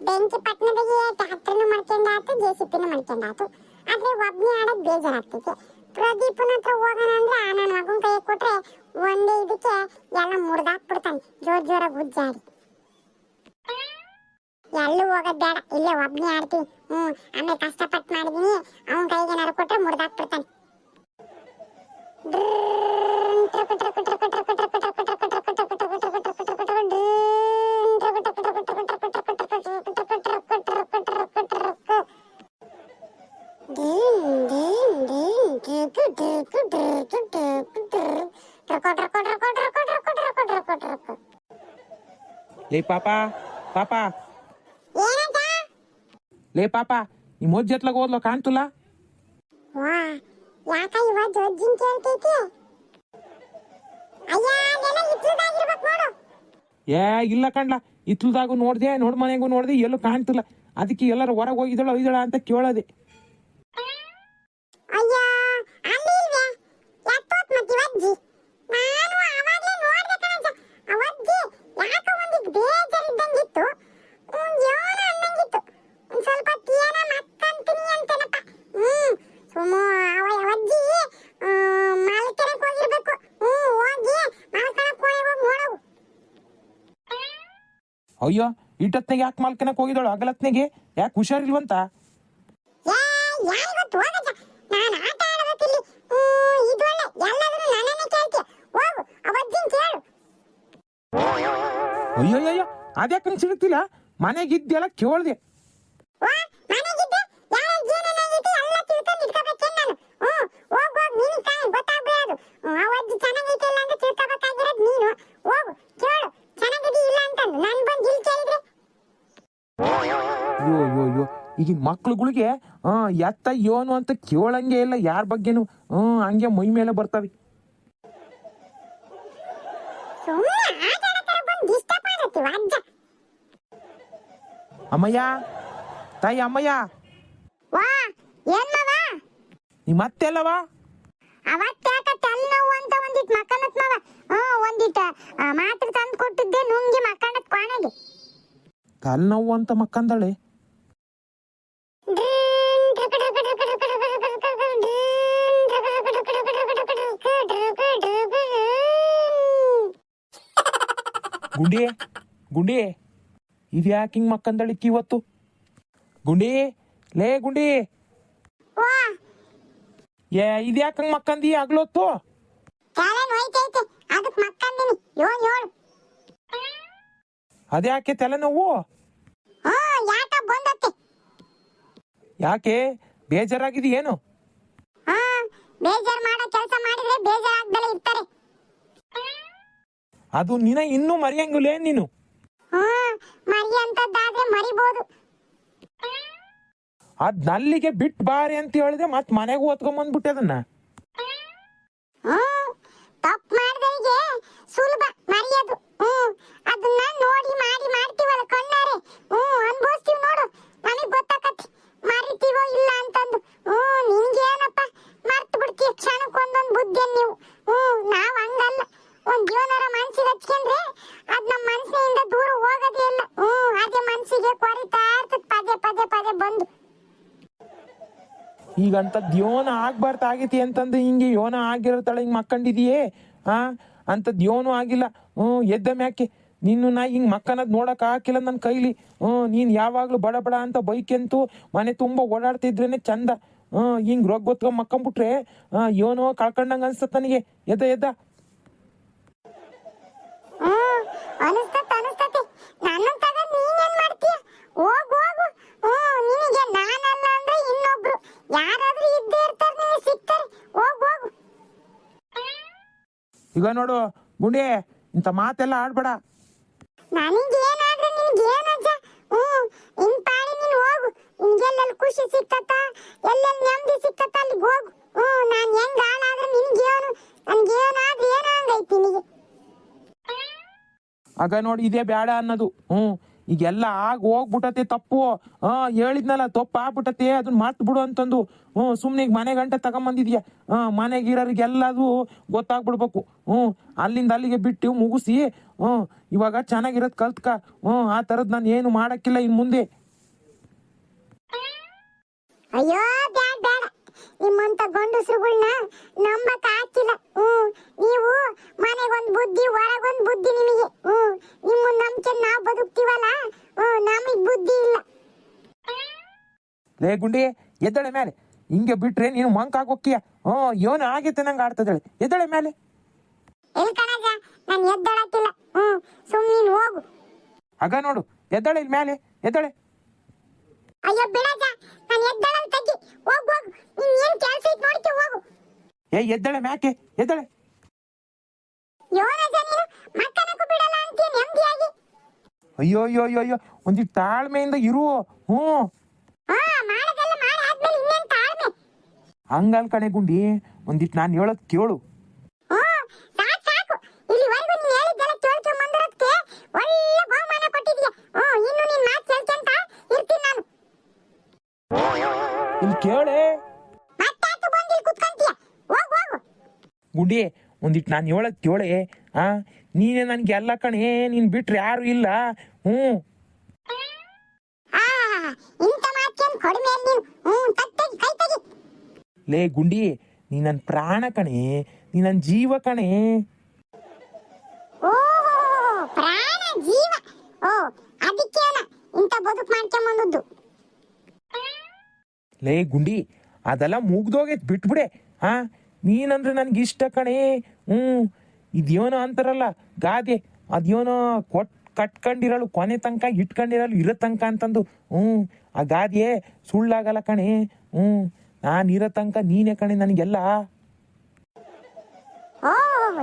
ಬೆಂಕಿ ಪಟ್ಟಣದಾಗೆ ಟ್ಯಾಕ್ಟರ್ನು ಮಾಡ್ಕೊಂಡಾತು J C ಪಿನು ಮಾಡ್ಕೊಂಡಾತು ಆದ್ರೆ ಒಬ್ನೇ ಆಡಕ್ ಬೇಜಾರಾಗ್ತೈತೆ. ಪ್ರದೀಪನ ಹತ್ರ ಹೋಗೋಣ ಅಂದ್ರೆ ಆ ನನ್ನ ಮಗನ ಕೈ ಕೊಟ್ರೆ ಒಂದೇ ಇದಕ್ಕೆ ಎಲ್ಲ ಮುರಿದಾಕ್ಬಿಡ್ತಾನೆ, ಜೋರ್ ಜೋರಾಗಿ ಉಜ್ಜಾಡಿ. ಎಲ್ಲೂ ಹೋಗೋದ್ ಬೇಡ, ಇಲ್ಲೇ ಒಬ್ನೇ ಆಡ್ತೀವಿ ಹ್ಮ್, ಆಮೇಲೆ ಕಷ್ಟಪಟ್ಟು ಮಾಡಿದೀನಿ, ಅವನ ಕೈಗೆ ಏನಾರು ಕೊಟ್ರೆ ಮುರಿದಾಕ್ಬಿಡ್ತಾನೆ. ಲೇ ಪಾಪ ಪಾಪ ಏನಂತ ಲೇ ಪಾಪ ಈ ಮೊಜ್ಜ ಎತ್ಲಾಗ ಹೋದ್ಲು ಕಾಣ್ತುಲ್ಲ ವಾ ಯಾಕ ಇವತ್ತು ಅಜ್ಜಿನ್ ಕೇಳ್ತೈತಿ. ಅಯ್ಯ ನೋಡು. ಏ, ಇಲ್ಲ ಕಣ್ಲ ಇತ್ಲದಾಗೂ ನೋಡ್ದೆ, ನೋಡ್ ಮನೆಗೂ ನೋಡ್ದೆ, ಎಲ್ಲೂ ಕಾಣ್ತಿಲ್ಲ. ಅದಕ್ಕೆ ಎಲ್ಲರೂ ಹೊರಗೆ ಹೋಗಿದಳ ಒಯ್ದಳ ಅಂತ ಕೇಳದೆ ಅಯ್ಯ ಅಲ್ಲಿ ಇಲ್ವೇ ಎತ್ತೋತ್ ಮತ್ತಿ ಅಜ್ಜಿ ನಾನು ಅವಾಗ್ಲೇ ನೋಡ್ದೆ ಕಣಜ್ಜ ಅವಜ್ಜಿ ಯಾಕ ಒಂದಿದ್ ಬೇಜಾರಿದ್ದಂಗಿತ್ತು ಹ್ಮ್ ಏನೋ ಅನ್ನಂಗಿತ್ತು ಒಂದ್ ಸ್ವಲ್ಪ ತೀಯನ ಮಕ್ಕಂತೀನಿ ಅಂತೇನಪ್ಪ ಹ್ಮ್ ಸುಮ್ಮ ಅವ ಅವಜ್ಜಿ ಮಾಲ್ಕೆನಕ್ ಹೋಗಿರ್ಬೇಕು ಹ್ಮ್ ಹೋಗಿ ಮಾಲ್ಕಣಕ್ ಹೋಗಿ ಹೋಗಿ ನೋಡವು ಅಯ್ಯೋ ಇಟ್ಟತ್ನಾಗ ಯಾಕೆ ಮಾಲ್ಕನಕ್ ಹೋಗಿದ್ದಾಳು? ಅಗಲತ್ನಾಗೆ ಯಾಕೆ ಹುಷಾರಿಲ್ವಂತ? ಅಯ್ಯೋ ಅಯ್ಯೋ ಅದ್ಯಾಕಂಗ್ ಸಿಗುತ್ತಿಲ್ಲ ಮನೆಗಿದ್ದೆಲ್ಲ ಕೇಳ್ದೆ. ಹೋಗ್ ಹೋಗ್ ನೀನು ಕಾಯ್ ಗೊತ್ತಾಗ್ಬೇ ಅದು ಚೆನ್ನಾಗೈತೆ ಅಯ್ಯೋ ಈಗ ಮಕ್ಳುಗಳಿಗೆ ಆ ಎತ್ತ ಯೋನು ಅಂತ ಕೇಳಂಗೆ ಇಲ್ಲ ಯಾರ ಬಗ್ಗೆನು. ಹ್ಮ್ ಹಂಗೆ ಮೈ ಮೇಲೆ ಬರ್ತವೆ. ಅಮ್ಮಯ್ಯ ತಾಯಿ ಅಮ್ಮಯ್ಯ. ನೀ ಮತ್ತೆಲ್ಲವಾ ಅವತ್ತಾಕ ತಲೆನೋವು ಅಂತ ಒಂದಿಟ್ ಮಕ್ಕನತ್ ಮಾವ? ಹ್ಮ್ ಒಂದಿಟ್ ಆ, ಮಾತ್ರೆ ತಂದು ಕೊಟ್ಟಿದ್ದೆ ನುಂಗಿ ಮಕ್ಕಣತ್ ಕೊನೆಗೆ ತಲೆನೋವು ಅಂತ ಮಕ್ಕಂದಳೆ. ಗುಂಡಿ ಗುಂಡಿ ಇದ್ಯಾಕೆ ಹಿಂಗ್ ಮಕ್ಕಂದಳಿಕ್ಕಿ ಇವತ್ತು? ಗುಂಡಿ ಲೇ ಗುಂಡಿ. ಏ ಇದು ಯಾಕೆ ಹಂಗ್ ಮಕ್ಕಂದಿ ಆಗ್ಲೊತ್ತು ಅದ್ಯಾಕೆ ತಲೆನೋವು ಯಾಕ? ಬೇಜಾರಾಗಿದೆ ಏನು ಬೇಜಾರ್ ಮಾಡೋ ಕೆಲಸ ಮಾಡಿದ್ರೆ ಬೇಜಾರಾಗ್ದಲೇ ಇರ್ತಾರೆ. ಅದು ನಿನ ಇನ್ನೂ ಮರೆಯಂಗಿಲ್ಲ ನೀನು? ಮರಿ ಅಂತದ್ದಾದ್ರೆ ಮರಿಬೋದು. ಅದ್ ನಲ್ಲಿಗೆ ಬಿಟ್ ಬಾರಿ ಅಂತ ಹೇಳಿದೆ ಮತ್ ಮನೆಗೂ ಹೊತ್ಕೊಂಡ್ ಅದನ್ನ. ತಪ್ಪು ಮಾಡಿದವರಿಗೆ ಸುಲಭ ಮರೆಯೋದು. ಹ್ಮ್ ಅದನ್ನ ನೋಡಿ ಮಾಡಿ ಮಾಡ್ತೀವಲ್ಲ ಕಣ್ಣಾರೆ. ಹ್ಮ್ ಅನ್ಭವಿಸ್ತೀವಿ ನೋಡು ನಮಗ್ ಗೊತ್ತಾಕತ್ತಿ ಮರಿತೀವೋ ಇಲ್ಲ ಅಂತಂದು ಹ್ಮ್ ನಿನ್ಗೇನಪ್ಪ ಮರ್ತು ಬಿಡ್ತೀವಿ ಕ್ಷಣಕ್ಕೆ ಒಂದೊಂದು ಬುದ್ಧಿಯನ್ ನೀವು ಹ್ಮ್ ನಾವ್ ಹಂಗಲ್ಲ ಒಂದ್ ಜೀವನರ ಮನ್ಸಿಗೆ ಹಚ್ಕೊಂಡ್ರೆ ಅದ್ ನಮ್ಮ ಮನ್ಸಿನಿಂದ ದೂರ ಹೋಗೋದೇ ಇಲ್ಲ ಹ್ಮ್ ಅದೇ ಮನ್ಸಿಗೆ ಕೊರಿತಾ ಇರ್ತದೆ ಪದೇ ಪದೇ ಪದೇ ಬಂದು ಈಗ ದ್ಯೋನ ಯೋನ ಆಗ್ಬಾರ್ದು ಆಗೈತಿ ಅಂತಂದು ಹಿಂಗೆ ಯೋನ ಆಗಿರತಾಳೆ, ಹಿಂಗ್ ಮಕ್ಕಂಡಿದೀಯೇ? ಹಾ ಅಂತದ್ ಯೋನು ಆಗಿಲ್ಲ. ಹ್ಮ್ ಎದ್ದ ಮ್ಯಾಕೆ? ನಿನ್ನು ನಾ ಹಿಂಗ್ ಮಕ್ಕನದ್ ನೋಡಕ್ ಹಾಕಿಲ್ಲ ನನ್ನ ಕೈಲಿ. ಹ್ಮ್ ನೀನ್ ಯಾವಾಗ್ಲೂ ಬಡ ಬಡ ಅಂತ ಬೈಕೆಂತು ಮನೆ ತುಂಬಾ ಓಡಾಡ್ತಿದ್ರೇನೆ ಚಂದ. ಹ್ಮ್ ಹಿಂಗ್ ರೋಗ ಗೊತ್ಕೊಂಡ್ ಮಕ್ಕಂಬಿಟ್ರೆ ಯೋನೋ ಕಳ್ಕೊಂಡಂಗ ಅನ್ಸತ್ ನನಗೆ. ಎದ್ದ ಎದ್ದ. ಅನಿಸ್ತತ್, ಅನಿಸ್ತತಿ. ನನ್ನ ನೀನ್ ಏನ್ ಮಾಡ್ತೀಯ? ಹೋಗ್ ಹೋಗು ಹ್ಮ್ ನಿನಗೆ ನಾನಲ್ಲ ಅಂದ್ರೆ ಇನ್ನೊಬ್ರು ಯಾರಾದ್ರೂ ಇದ್ದೇ ಇರ್ತಾರೆ ನಿನಗೆ ಸಿಗ್ತಾರೆ. ಹೋಗ್ ಹೋಗು. ಈಗ ನೋಡು ಗುಂಡಿ ಇಂಥ ಮಾತೆಲ್ಲ ಆಡ್ಬೇಡ. ನನಗೇನಾದ್ರೆ ನಿನ್ಗೆ ಏನಜ್ಜ ಹ್ಞೂ ನಿನ್ ಪಾಡಿ ನೀನ್ ಹೋಗು. ನಿನ್ಗೆಲ್ಲೆಲ್ಲಿ ಖುಷಿ ಸಿಕ್ತತ ಎಲ್ಲೆಲ್ಲಿ ನೆಮ್ಮದಿ ಸಿಕ್ತತ ಅಲ್ಲಿಗೆ ಹೋಗು. ಹ್ಮ್ ನಾನು ಹೆಂಗ್ ಹಾಳಾದ್ರೆ ನಿನ್ಗೇನು ನನ್ಗೇನಾದ್ರೆ ಏನೋ ಹಂಗೈತಿ ನಿನಗೆ. ಆಗ ನೋಡಿ ಇದೇ ಬೇಡ ಅನ್ನೋದು. ಹ್ಮ್ ಈಗೆಲ್ಲ ಆಗ ಹೋಗ್ಬಿಟತಿ ತಪ್ಪು. ಹಾ ಹೇಳಿದ್ನಲ್ಲ, ತಪ್ಪು ಆಗ್ಬಿಟತಿ ಅದನ್ನ ಮಾತ್ ಬಿಡು ಅಂತಂದು. ಹ್ಞೂ ಸುಮ್ಮನೆ ಈಗ ಮನೆ ಗಂಟೆ ತಗೊಂಬಂದಿದ್ಯಾ? ಹಾ ಮನೆಗಿರೋರಿಗೆಲ್ಲದು ಗೊತ್ತಾಗ್ಬಿಡ್ಬೇಕು. ಹ್ಞೂ, ಅಲ್ಲಿಂದ ಅಲ್ಲಿಗೆ ಬಿಟ್ಟು ಮುಗಿಸಿ, ಹ್ಞೂ, ಇವಾಗ ಚೆನ್ನಾಗಿರೋದು ಕಲ್ತ್ಕ. ಹ್ಞೂ, ಆ ಥರದ್ದು ನಾನು ಏನು ಮಾಡಕ್ಕಿಲ್ಲ ಇನ್ನು ಮುಂದೆ. ಅಯ್ಯೋ, ಬ್ಯಾಡ್, ಬ್ಯಾಡ. ನಿಮ್ಮಂತ ಗಂಡಸ್ರುಗಳ್ನ ನಂಬಕ್ ಆಗ್ತಿಲ್ಲ. ಹ್ಞೂ, ನೀವು ಮನೆಗೊಂದ್ ಬುದ್ಧಿ, ಹೊರಗೊಂದು ಬುದ್ಧಿ ನಿಮಗೆ. ಹ್ಮ್ ನಿಮ್ಮ ನಂಬಿಕೆ ನಾವ್ ಬದುಕ್ತಿವಲ್ಲ ಹ್ಮ್ ನಮಗ್ ಬುದ್ಧಿ ಇಲ್ಲ ಲೇ ಗುಂಡಿ ಎದ್ದಳೆ ಮೇಲೆ. ಹಿಂಗೆ ಬಿಟ್ರೆ ನೀನು ಮಂಕ್ ಆಗೋಕ್ಕಿಯ? ಹ್ಞೂ ಏನು ಆಗಿತ್ತು ನಂಗೆ ಆಡ್ತದಳೆ. ಎದ್ದಳೆ ಮೇಲೆ. ಅಗ ಆಗ ನೋಡು ಎದ್ದಳೆ ಇಲ್ಲಿ ಮೇಲೆ ಎದ್ದಳೆ. ಅಯ್ಯೋ ಬಿಡಜ ನಾನು ಎದ್ದಳಲ್ ತಗ್ಗಿ ಹೋಗ್ ಹೋಗು. ನಿನ್ ಏನ್ ಕೆಲ್ಸ ಐತ್ ನೋಡ್ಕೊ ಹೋಗು. ಏ ಎದ್ದಳೆ ಮ್ಯಾಕೆ? ಎದ್ದಳೆ. ಯೋನಜ ನೀನು ಮಕ್ಕನಕ್ಕೂ ಬಿಡಲ್ಲ ಅಂತೀಯ ನೆಮ್ಮದಿಯಾಗಿ. ಅಯ್ಯೋ ಅಯ್ಯೋ ಅಯ್ಯೋ ಅಯ್ಯೋ. ಒಂದಿಟ್ಟು ತಾಳ್ಮೆಯಿಂದ ಇರು. ಹ್ಞೂ. ಹಂಗಲ್ ಕಣೆ ಗುಂಡಿ ಒಂದಿಟ್ಟು ನಾನು ಹೇಳೋದ್ ಕೇಳು. ಇಲ್ಲಿ ಕೇಳೆ. ಗುಂಡಿ ಒಂದಿಟ್ಟು ನಾನು ಹೇಳೋದ್ ಕೇಳೆ. ಆ ನೀನೇ ನನ್ಗೆ ಎಲ್ಲ ಕಣೆ ನೀನ್ ಬಿಟ್ರೆ ಯಾರು ಇಲ್ಲ. ಹ್ಞೂ ಆ ಇಂಥ ಮಾತೇನ್ ಕಡಿಮೆ ಅಲ್ಲ ನೀನು ಹ್ಮ್ ತಗ್ ಕೈ ತೆಗಿ ಲೇ ಗುಂಡಿ ನೀ ನನ್ನ ಪ್ರಾಣ ಕಣೆ ನೀ ನನ್ನ ಜೀವ ಕಣೆ. ಪ್ರಾಣ ಜೀವ. ಓ ಅದಕ್ಕೇನ ಇಂಥ ಬದುಕು ಮಾಡ್ಕೊಂಬಂದದ್ದು. ಲೇ ಗುಂಡಿ ಅದೆಲ್ಲ ಮುಗ್ದೋಗೈತ್ ಬಿಟ್ಬಿಡೆ. ಹಾ ನೀನಂದ್ರೆ ನನ್ಗೆ ಇಷ್ಟ ಕಣೆ. ಹ್ಞೂ ಇದೇನೋ ಅಂತಾರಲ್ಲ ಗಾದೆ ಅದೇನೋ ಕೊಟ್ ಕಟ್ಕಂಡಿರಲು ಕೊನೆ ತನಕ ಇಟ್ಕೊಂಡಿರಲು ಇರೋ ತನಕ ಅಂತಂದು. ಹ್ಞೂ ಆ ಗಾದೆ ಸುಳ್ಳಾಗಲ್ಲ ಕಣೆ. ಹ್ಞೂ ನಾನು ಇರೋ ತನಕ ನೀನೇ ಕಣೆ ನನಗೆಲ್ಲ? ಓ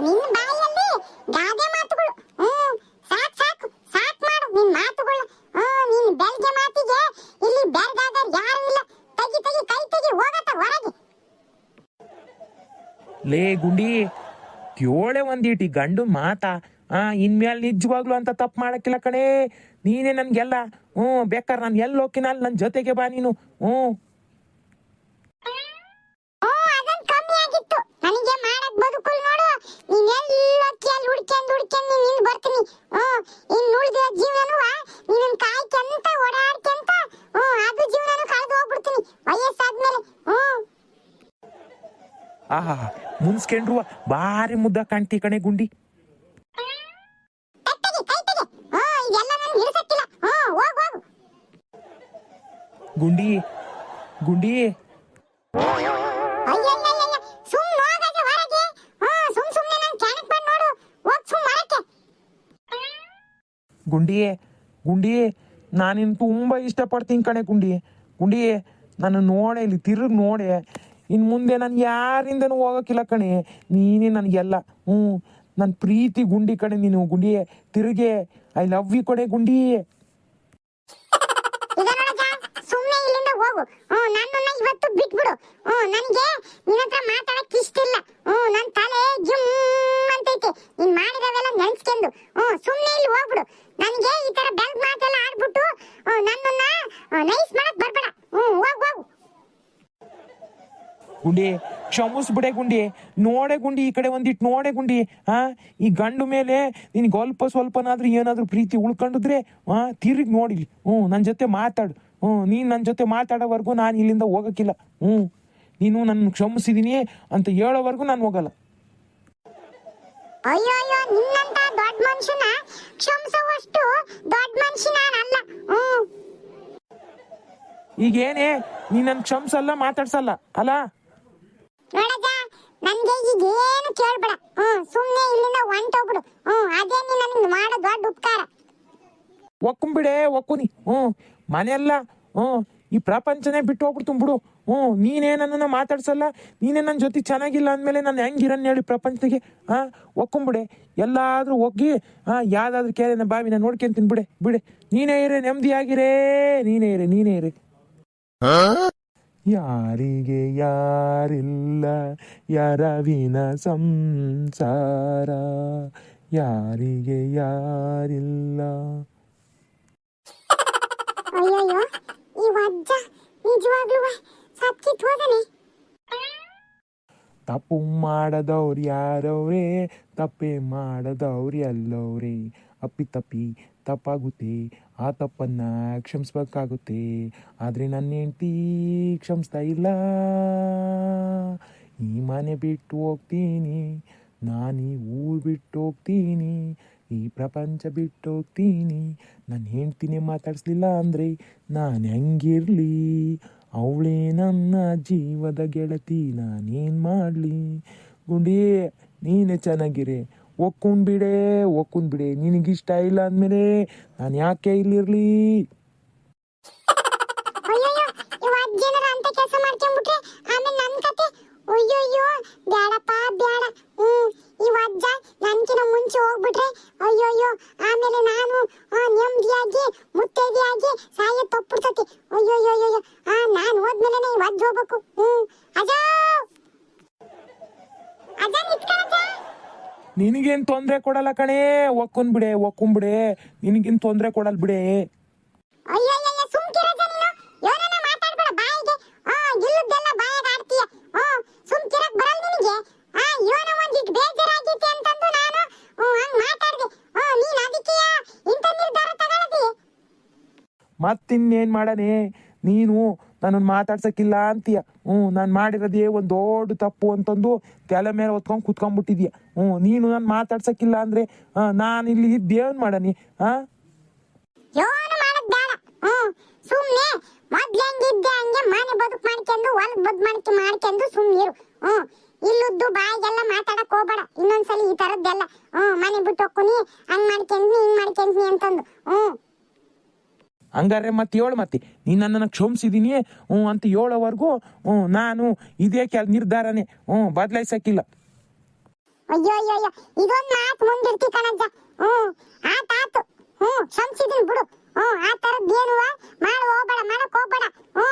ನಿನ್ನ ಬಾಯಲ್ಲಿ ಗಾದೆ ಮಾತುಗಳು. ಹ್ಮ್ ಸಾಕ್ ಸಾಕು ಸಾಕ್ ಮಾಡು ನಿನ್ ಮಾತುಗಳು ಹ್ಮ್ ನಿನ್ ಬೆಲ್ಗೆ ಮಾತಿಗೆ ಇಲ್ಲಿ ಬೆರ್ಗಾದರ್ ಯಾರು ಇಲ್ಲ. ತೆಗಿ ತೆಗಿ ಕೈ ತೆಗಿ ಹೋಗತ್ತ ಹೊರಗೆ. ಲೇ ಗುಂಡಿ ಕೇಳೆ ಒಂದೀಟಿ ಗಂಡು ಮಾತಾ. ಆ ಇನ್ಮೇಲೆ ನಿಜವಾಗ್ಲು ಅಂತ ತಪ್ಪು ಮಾಡಕ್ಕಿಲ್ಲ ಕಣೆ. ನೀನೇ ನನ್ಗೆಲ್ಲ. ಹ್ಞೂ ಬೇಕಾದ್ರೆ ನಾನು ಎಲ್ಲಿ ಹೋಗ್ತೀನಿ ಅಲ್ಲಿ ನನ್ನ ಜೊತೆಗೆ ಬಾ ನೀನು. ಹ್ಞೂ ಹ್ಮ್ ಅದನ್ ಕಮ್ಮಿ ಆಗಿತ್ತು ನನಗೆ ಮಾಡಕ್ ಬದುಕುಲ್ ನೋಡು ನೀನ್ ಎಲ್ಲೋಕ್ಕಿ ಅಲ್ಲಿ ಹುಡ್ಕ್ಯಂಡ್ ನಿನ್ ಬರ್ತೀನಿ. ಹ್ಮ್ ಇನ್ ಉಳ್ದಿರೋ ಜೀವನನುವ ನೀನನ್ ಕಾಯ್ಕೊಂತ ಓಡಾಡ್ಕೊಂತ ಹ್ಮ್ ಅದು ಜೀವನನು ಕಳೆದು ಹೋಗ್ಬಿಡ್ತೀನಿ. ವಯಸ್ಸಾದ್ಮೇಲೆ ಹ್ಮ್. ಆಹಾ ಮುನ್ಸ್ಕೊಂಡ್ರುವ ಬಾರಿ ಮುದ್ದ ಕಾಣ್ತಿ ಕಣೆ ಗುಂಡಿ. ತೆಗಿ ಕೈ ತೆಗಿ ಹ್ಮ್ ಇದೆಲ್ಲ ನನ್ ಹಿಡಿಸಕ್ಕಿಲ್ಲ. ಹ್ಮ್ ಹೋಗ್ ಹೋಗು. ಗುಂಡಿ ಗುಂಡಿ. ಅಯ್ಯಯ್ಯಯ್ಯಯ್ಯ ಸುಮ್ ಹೋಗಜ ಹೊರಗೆ ಹ್ಮ್ ಸುಮ್ ಸುಮ್ನೆ ನನ್ ಕ್ಯಾನಕ್ ಬಂದ್ ನೋಡು ಹೋಗ್ ಸುಮ್ ಹೊರಕ್ಕೆ ಗುಂಡಿ ಗುಂಡಿ ನಾನಿನ್ ತುಂಬ ಇಷ್ಟಪಡ್ತೀನಿ ಕಣೆ ಗುಂಡಿ ಗುಂಡಿ ನಾನು ನೋಡೆ ಇಲ್ಲಿ, ತಿರುಗಿ ನೋಡೆ. ಇನ್ನು ಮುಂದೆ ನಾನು ಯಾರಿಂದನೂ ಹೋಗೋಕ್ಕಿಲ್ಲ ಕಣೆ. ನೀನೇ ನನಗೆಲ್ಲ, ಹ್ಞೂ, ನನ್ನ ಪ್ರೀತಿ ಗುಂಡಿ ಕಣೆ ನೀನು ಗುಂಡಿಯೇ. ತಿರುಗೆ ಐ ಲವ್ ಯು ಕಣೆ ಗುಂಡಿ ಈಗ ನೋಡಜ ಸುಮ್ನೆ ಇಲ್ಲಿಂದ ಹೋಗು ಹ್ಮ್ ನನ್ನನ್ನ ಇವತ್ತು ಬಿಟ್ಬಿಡು. ಹ್ಮ್ ನನಗೆ ನಿನ್ನ ಹತ್ರ ಮಾತಾಡಕ್ ಇಷ್ಟ ಇಲ್ಲ. ಹ್ಮ್ ನನ್ನ ತಲೆ ಜುಮ್ ಅಂತೈತೆ. ನೀನ್ ಮಾಡಿದವೆಲ್ಲ ನೆನ್ಸ್ಕೊಂಡು. ಹ್ಮ್ ಸುಮ್ಮನೆ ಇಲ್ಲಿ ಹೋಗ್ಬಿಡು. ನನಗೆ ಈ ತರ ಬೆಲ್ಗ್ ಮಾತೆಲ್ಲ ಆಡ್ಬಿಟ್ಟು ನನ್ನನ್ನ ನೈಸ್ ಮಾಡಕ್ ಬರ್ಬೇಡ. ಹ್ಮ್ ಹೋಗ್, ಹೋಗು. ಗುಂಡಿ, ಕ್ಷಮಿಸ್ಬಿಡೆ ಗುಂಡಿ. ನೋಡೆ ಗುಂಡಿ, ಈ ಕಡೆ ಒಂದಿಟ್ಟು ನೋಡೆ ಗುಂಡಿ. ಹಾ, ಈ ಗಂಡು ಮೇಲೆ ನಿನ್ಗೆ ಅಲ್ಪ ಸ್ವಲ್ಪನಾದ್ರೂ ಏನಾದರೂ ಪ್ರೀತಿ ಉಳ್ಕೊಂಡಿದ್ರೆ, ಹಾ, ತಿರುಗಿ ನೋಡಿಲಿ. ಹ್ಞೂ ನನ್ನ ಜೊತೆ ಮಾತಾಡು. ಹ್ಞೂ ನೀನು ನನ್ನ ಜೊತೆ ಮಾತಾಡೋವರೆಗೂ ನಾನು ಇಲ್ಲಿಂದ ಹೋಗೋಕ್ಕಿಲ್ಲ. ಹ್ಞೂ ನೀನು ನನ್ನ ಕ್ಷಮಿಸಿದೀನಿ ಅಂತ ಹೇಳೋವರೆಗೂ ನಾನು ಹೋಗಲ್ಲ. ಅಯ್ಯೋ ಅಯ್ಯೋ ನಿನ್ನಂತ ದೊಡ್ಡ ಮನುಷ್ಯನ ಕ್ಷಮಿಸುವಷ್ಟು ದೊಡ್ಡ ಮನುಷ್ಯ ನಾನಲ್ಲ ಈಗೇನೇ ನೀ ನನ್ನ ಕ್ಷಮಿಸಲ್ಲ ಮಾತಾಡ್ಸಲ್ಲ ಅಲ್ಲ? ನೋಡಜ್ಜ ನನ್ಗೆ ಈಗ ಏನು ಕೇಳ್ಬೇಡ. ಹ್ಮ್ ಸುಮ್ನೆ ಇಲ್ಲಿಂದ ಹೊಂಟೋಗ್ಬಿಡು. ಹ್ಮ್ ಅದೇ ನೀ ನನಗೆ ಮಾಡೋ ದೊಡ್ಡ ಉಪಕಾರ. ಒಕ್ಕಂಬಿಡೆ ಒಕ್ಕುನಿ. ಹ್ಞೂ ಮನೆಯಲ್ಲ, ಹ್ಞೂ, ಈ ಪ್ರಪಂಚನೇ ಬಿಟ್ಟು ಹೋಗ್ಬಿಡ್ತು ಬಿಡು. ಹ್ಞೂ ನೀನೇ ಮಾತಾಡ್ಸಲ್ಲ, ನೀನೇ ನನ್ನ ಜೊತೆ ಚೆನ್ನಾಗಿಲ್ಲ ಅಂದಮೇಲೆ ನಾನು ಹೆಂಗಿರನ್ ಹೇಳಿ ಪ್ರಪಂಚದಾಗೆ ಹಾಂ, ಒಕ್ಕೊಂಬಿಡೆ. ಎಲ್ಲಾದರೂ ಒಗ್ಗಿ ಹಾಂ, ಯಾವ್ದಾದ್ರು ಕೇಳಿನ ಬಾವಿನ ನೋಡ್ಕೊಂತೀನಿ ಬಿಡೆ ಬಿಡೆ. ನೀನೇ ಇರೆ ನೆಮ್ಮದಿಯಾಗಿರೇ ನೀನೇ ಇರೆ ನೀನೇ ಇರೆ. ಯಾರಿಗೆ ಯಾರಿಲ್ಲ, ಯಾರವಿನ ಸಂಸಾರ. ಯಾರಿಗೆ ಯಾರಿಲ್ಲ. ನಿಜವಾಗ್ಲೂ ಸತ್ಕಿತ್ ಹೋದನೆ. ತಪ್ಪು ಮಾಡದವ್ರು ಯಾರವ್ರೆ? ತಪ್ಪೇ ಮಾಡದವ್ರು ಎಲ್ಲವ್ರೆ? ಅಪ್ಪಿ ತಪ್ಪಿ ತಪ್ಪಾಗುತ್ತೆ, ಆ ತಪ್ಪನ್ನ ಕ್ಷಮಿಸ್ಬೇಕಾಗುತ್ತೆ. ಆದರೆ ನನ್ನ ಹೆಂಡತಿ ಕ್ಷಮಿಸ್ತಾ ಇಲ್ಲ. ಈ ಮನೆ ಬಿಟ್ಟು ಹೋಗ್ತೀನಿ, ನಾನು ಈ ಊರು ಬಿಟ್ಟು ಹೋಗ್ತೀನಿ. ಈ ಪ್ರಪಂಚ ಬಿಟ್ಟೋಗ್ತೀನಿ ನಾನು ಹೆಂಡ್ತಿನೇ ಮಾತಾಡಿಸ್ಲಿಲ್ಲ ಅಂದರೆ ನಾನು ಹೆಂಗಿರಲಿ? ಅವಳೇ ನನ್ನ ಜೀವದ ಗೆಳತಿ, ನಾನೇನು ಮಾಡಲಿ? ಗುಂಡಿ, ನೀನೇ ಚೆನ್ನಾಗಿರಿ. ಒಕ್ಕೊಂಡ್ ಬಿಡೆ ಒಕ್ಕೊಂಡ್ ಬಿಡೆ. ನಿನಗಿಷ್ಟ ಇಲ್ಲ ಅಂದಮೇಲೆ ನಾನು ಯಾಕೆ ಇಲ್ಲಿರಲಿ ಅಯ್ಯಯ್ಯೋ ಇವ ಅಜ್ಜೇನಾರ ಅಂತ ಕೆಲಸ ಮಾಡ್ಕೊಂಡ್ಬಿಟ್ರೆ ಆಮೇಲೆ ನನ್ ಕತೆ ಅಯ್ಯಯ್ಯೋ ಬ್ಯಾಡಪ್ಪ ಬ್ಯಾಡ ಹ್ಮ್ ಇವ ಅಜ್ಜ ನನ್ಕಿನ ಮುಂಚೆ ಹೋಗ್ಬಿಟ್ರೆ ಅಯ್ಯಯ್ಯೋ ಆಮೇಲೆ ನಾನು ಆ, ನೆಮ್ಮದಿಯಾಗಿ ಮುತ್ತೈದೆಯಾಗಿ ಸಾಯ ತಪ್ಪಿಡ್ತತಿ ಅಯ್ಯೋಯ್ಯೋಯ್ಯೋ ಆ ನಾನು ಹೋದ್ಮೇಲೆ ಇವ ಅಜ್ಜ ಹೋಗ್ಬೇಕು ಹ್ಮ್ ಅಜ್ಜ ಅಜ್ಜ ನಿತ್ಕೊಳ್ಳಜ್ಜ ನಿನಗೇನು ತೊಂದರೆ ಕೊಡಲ್ಲ ಕಣೇ. ಒಕ್ಕೊಂಡ್ ಬಿಡೆ ಒಕ್ಕೊಂಡ್ ಬಿಡೆ ನಿನಗೇನು ತೊಂದರೆ ಕೊಡಲ್ಲ ಬಿಡೆ. ಮತ್ತಿನ್ನೇನು ಮಾಡನೆ ನೀನು ನನ್ನನ್ನು ಮಾತಾಡ್ಸಕ್ಕಿಲ್ಲ ಅಂತೀಯ. ಹ್ಞೂ, ನಾನು ಮಾಡಿರೋದೇ ಒಂದು ದೊಡ್ಡ ತಪ್ಪು ಅಂತಂದು ತಲೆ ಮೇಲೆ ಹೊತ್ಕೊಂಡು ಕುತ್ಕೊಂಡ್ಬಿಟ್ಟಿದ್ಯ? ಹ್ಞೂ, ನೀನು ನಾನು ಮಾತಾಡ್ಸಕ್ಕಿಲ್ಲ ಅಂದರೆ ನಾನು ಇಲ್ಲಿ ಇದ್ದೇನು ಮಾಡನಿ ಹಾಂ? ಸುಮ್ನೆ ಮೊದ್ಲು ಹೆಂಗಿದ್ದೆ ಹಂಗೆ ಮನೆ ಬದುಕು ಮಾಡ್ಕೊಂಡು ಹೊಲದ ಬದುಕು ಮಾಡ್ಕೆ, ಮಾಡ್ಕೊಂಡು ಸುಮ್ನಿರು ಹ್ಮ್ ಇಲ್ಲುದ್ದು ಬಾಯಿಗೆಲ್ಲ ಮಾತಾಡಕ್ ಹೋಗ್ಬೇಡ. ಇನ್ನೊಂದ್ಸಲಿ ಈ ತರದ್ದೆಲ್ಲ. ಹ್ಞೂ, ಮನೆ ಬಿಟ್ಟು ಹೋಗ್ಕೊನಿ ಹಂಗ್ ಮಾಡ್ಕೊಂಡ್ನಿ, ಹಿಂಗ್ ಮಾಡ್ಕೊಂಡ್ನಿ ಅಂತಂದು. ಹ್ಮ್ ಹಂಗಾರೆ ಮತ್ತೆ ಏಳು ಮತ್ತೆ. ನೀನು ನನ್ನನ್ನು ಕ್ಷಮಿಸಿದೀನಿ ಹ್ಞೂ ಅಂತ ಹೇಳೋವರೆಗೂ ಹ್ಞೂ ನಾನು ಇದೇ ಕೆಲ ನಿರ್ಧಾರನೇ ಹ್ಞೂ ಬದಲಾಯಿಸಕ್ಕಿಲ್ಲ. ಅಯ್ಯೋ ಅಯ್ಯೋ ಅಯ್ಯೋ ಇದೊಂದ್ ಮಾತು ಮುಂದಿಡ್ತಿ ಕಣಜ್ಜ. ಹ್ಞೂ ಆತ ಆತು. ಹ್ಮ್ ಕ್ಷಮಿಸಿದೀನಿ ಬಿಡು. ಹ್ಞೂ ಆ ತರದ್ ಏನು ಮಾಡ ಹೋಗ್ಬೇಡ ಮಾಡಕ್ಕೆ ಹೋಗ್ಬೇಡ. ಹ್ಞೂ.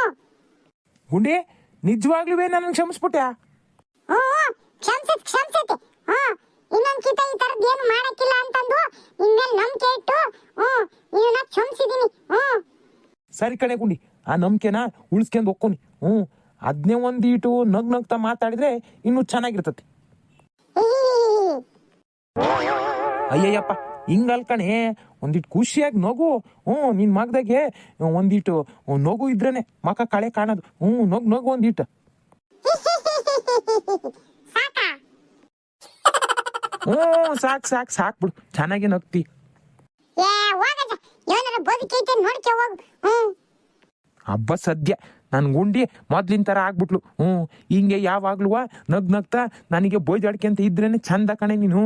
ಗುಂಡಿ ನಿಜವಾಗ್ಲೂ ನನ್ನನ್ನು ಕ್ಷಮಿಸ್ಬಿಟ್ಯಾ? ಹ್ಮ್ ಕ್ಷಮಿಸತ್ ಕ್ಷಮಿಸತ್ತೆ ಹ್ಮ್ ಇನ್ನೊಂದ್ ಕಿತ ಈ ಥರದ್ದು ಏನು ಮಾಡಕ್ಕಿಲ್ಲ ಅಂತಂದು ಇನ್ಮೇಲೆ ನಂಬಿಕೆ ಇಟ್ಟು ಹ್ಮ್ ಇದನ್ನ ಕ್ಷಮಿಸಿದೀನಿ ಹ್ಮ್ ಸರಿ ಕಣೆ ಗುಂಡಿ. ಆ ನಂಬಿಕೆನ ಉಳಿಸ್ಕೊಂಡು ಹೋಗ್ಕೊನಿ ಹ್ಞೂ ಅದನ್ನೇ ಒಂದೀಟು ನಗ್ ನಗ್ತಾ ಮಾತಾಡಿದ್ರೆ ಇನ್ನೂ ಚೆನ್ನಾಗಿರ್ತತಿ ಅಯ್ಯಯ್ಯಪ್ಪ ಹಿಂಗಲ್ ಕಣೆ. ಒಂದಿಟ್ಟು ಖುಷಿಯಾಗಿ ನಗು. ಹ್ಞೂ ನಿನ್ನ ಮಗದಾಗೆ ಒಂದಿಟ್ಟು ನಗು ಇದ್ರೇನೆ ಮಕ ಕಳೆ ಕಾಣೋದು. ಹ್ಞೂ ನಗು ನಗು ಒಂದಿಟ್ಟು ಹ್ಞೂ ಸಾಕು ಸಾಕು ಸಾಕ್ಬಿಡು ಚೆನ್ನಾಗಿ ನಗ್ತಿ. ಏ ಏನಾರ ಬದುಕೈತೆ ನೋಡ್ಕೆ ಹೋಗು. ಹ್ಮ್ ಹಬ್ಬ ಸದ್ಯ ನನ್ನ ಗುಂಡಿ ಮೊದ್ಲಿನ ಥರ ಆಗ್ಬಿಟ್ಲು. ಹ್ಞೂ ಹಿಂಗೆ ಯಾವಾಗ್ಲೂ ನಗ್ ನಗ್ತಾ ನನಗೆ ಬೋಯ್ದಾಡ್ಕೆ ಅಂತ ಇದ್ರೇನೆ ಚಂದ ಕಣೆ ನೀನು.